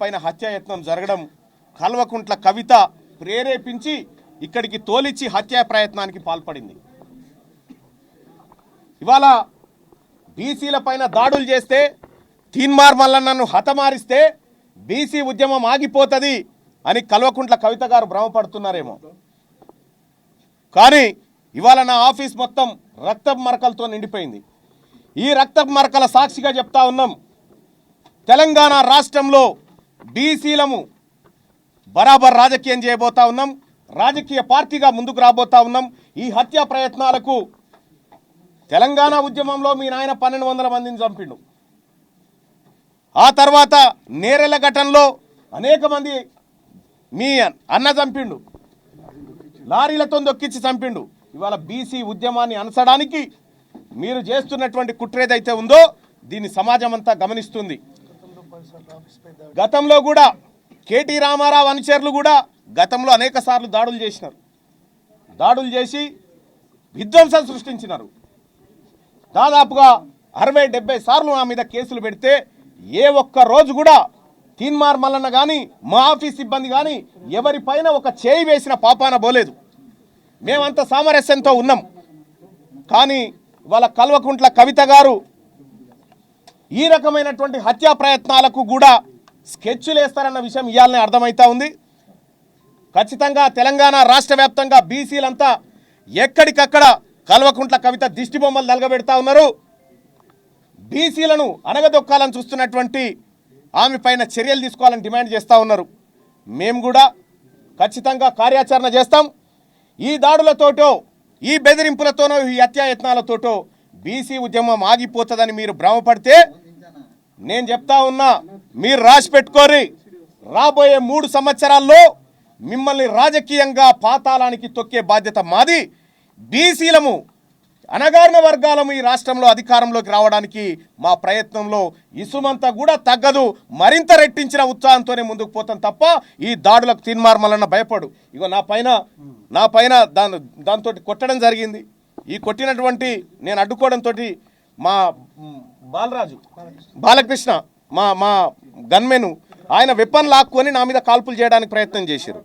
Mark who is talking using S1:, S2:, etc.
S1: పైన హత్యాయత్నం జరగడం కల్వకుంట్ల కవిత ప్రేరేపించి ఇక్కడికి తోలిచ్చి హత్యా ప్రయత్నానికి పాల్పడింది. ఇవాళ బీసీల పైన దాడులు చేస్తే తీన్మార్ మల్లన్నను హతమారిస్తే బీసీ ఉద్యమం ఆగిపోతుంది అని కల్వకుంట్ల కవిత గారు భ్రమపడుతున్నారేమో. కానీ ఇవాళ నా ఆఫీస్ మొత్తం రక్తపు మరకలతో నిండిపోయింది. ఈ రక్తపు మరకల సాక్షిగా చెప్తా ఉన్నాం. తెలంగాణ రాష్ట్రంలో బీసీలము బరాబర్ రాజకీయం చేయబోతా ఉన్నాం. రాజకీయ పార్టీగా ముందుకు రాబోతా ఉన్నాం. ఈ హత్యా ప్రయత్నాలకు తెలంగాణ ఉద్యమంలో మీ నాయన పన్నెండు వందల మందిని చంపిండు. ఆ తర్వాత నేరెల ఘటనలో అనేక మంది మీ అన్న చంపిండు. లారీలతో దొక్కించి చంపిండు. ఇవాళ బీసీ ఉద్యమాన్ని అనసడానికి మీరు చేస్తున్నటువంటి కుట్ర ఏదైతే ఉందో దీన్ని సమాజం అంతా గమనిస్తుంది. గతంలో కూడా కేటీ రామారావు అనుచరులు కూడా గతంలో అనేక సార్లు దాడులు చేసినారు. దాడులు చేసి విధ్వంసం సృష్టించినారు. దాదాపుగా అరవై డెబ్బై సార్లు నా మీద కేసులు పెడితే ఏ ఒక్క రోజు కూడా తీన్మార్ మల్లన్న కానీ మా ఆఫీస్ సిబ్బంది కానీ ఎవరిపైన ఒక చేయి వేసిన పాపాన పోలేదు. మేమంత సామరస్యంతో ఉన్నాం. కానీ వాళ్ళ కల్వకుంట్ల కవిత గారు ఈ రకమైనటువంటి హత్యా ప్రయత్నాలకు కూడా స్కెచ్లు వేస్తారన్న విషయం ఇవాళనే అర్థమవుతా ఉంది. ఖచ్చితంగా తెలంగాణ రాష్ట్ర వ్యాప్తంగా బీసీలంతా ఎక్కడికక్కడ కల్వకుంట్ల కవిత దిష్టి బొమ్మలు నలగబెడతా ఉన్నారు. బీసీలను అనగదొక్కాలని చూస్తున్నటువంటి ఆమె పైన చర్యలు తీసుకోవాలని డిమాండ్ చేస్తూ ఉన్నారు. మేము కూడా ఖచ్చితంగా కార్యాచరణ చేస్తాం. ఈ దాడులతోటో ఈ బెదిరింపులతోనో ఈ హత్యాయత్నాలతోటో బీసీ ఉద్యమం ఆగిపోతుందని మీరు భ్రమపడితే నేను చెప్తా ఉన్నా మీరు రాసి పెట్టుకోరి. రాబోయే మూడు సంవత్సరాల్లో మిమ్మల్ని రాజకీయంగా పాతాళానికి తొక్కే బాధ్యత మాది. బీసీలము అనగారిన వర్గాలము ఈ రాష్ట్రంలో అధికారంలోకి రావడానికి మా ప్రయత్నంలో ఇసుమంతా కూడా తగ్గదు. మరింత రెట్టించిన ఉత్సాహంతోనే ముందుకు పోతాం తప్ప ఈ దాడులకు తీన్మార్మలన్న భయపడు. ఇగో నా పైన నా పైన దాని దాంతో కొట్టడం జరిగింది. ఈ కొట్టినటువంటి నేను అడ్డుకోవడంతో మా బాలరాజు బాలకృష్ణ మా మా గన్మెను ఆయన వెపన్ లాక్కొని నా మీద కాల్పులు చేయడానికి ప్రయత్నం చేశారు